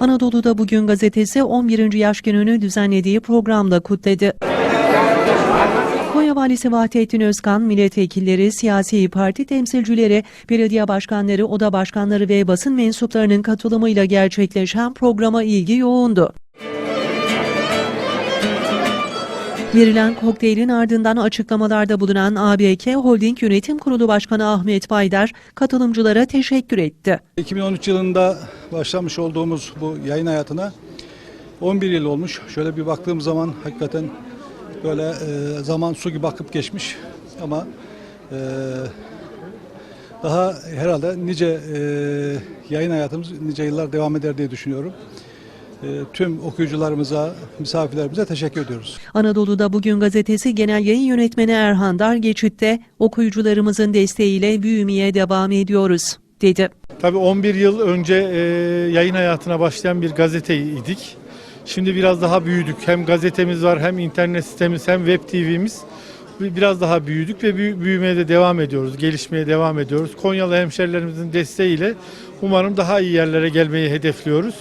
Anadolu'da Bugün gazetesi 11. yaş gününü düzenlediği programda kutladı. Konya Valisi Vahdettin Özkan, milletvekilleri, siyasi parti temsilcileri, belediye başkanları, oda başkanları ve basın mensuplarının katılımıyla gerçekleşen programa ilgi yoğundu. Verilen kokteylin ardından açıklamalarda bulunan ABK Holding Yönetim Kurulu Başkanı Ahmet Baydar katılımcılara teşekkür etti. 2013 yılında başlamış olduğumuz bu yayın hayatına 11 yıl olmuş. Şöyle bir baktığım zaman hakikaten böyle e, zaman su gibi akıp geçmiş ama e, daha herhalde nice e, yayın hayatımız nice yıllar devam eder diye düşünüyorum. E, tüm okuyucularımıza, misafirlerimize teşekkür ediyoruz. Anadolu'da Bugün gazetesi genel yayın yönetmeni Erhan Dargeçit okuyucularımızın desteğiyle büyümeye devam ediyoruz dedi. Tabii 11 yıl önce e, yayın hayatına başlayan bir gazeteydik. Şimdi biraz daha büyüdük. Hem gazetemiz var, hem internet sitemiz, hem web TV'miz. Bir- Biraz daha büyüdük ve büyü- büyümeye de devam ediyoruz. Gelişmeye devam ediyoruz. Konyalı hemşerilerimizin desteğiyle umarım daha iyi yerlere gelmeyi hedefliyoruz.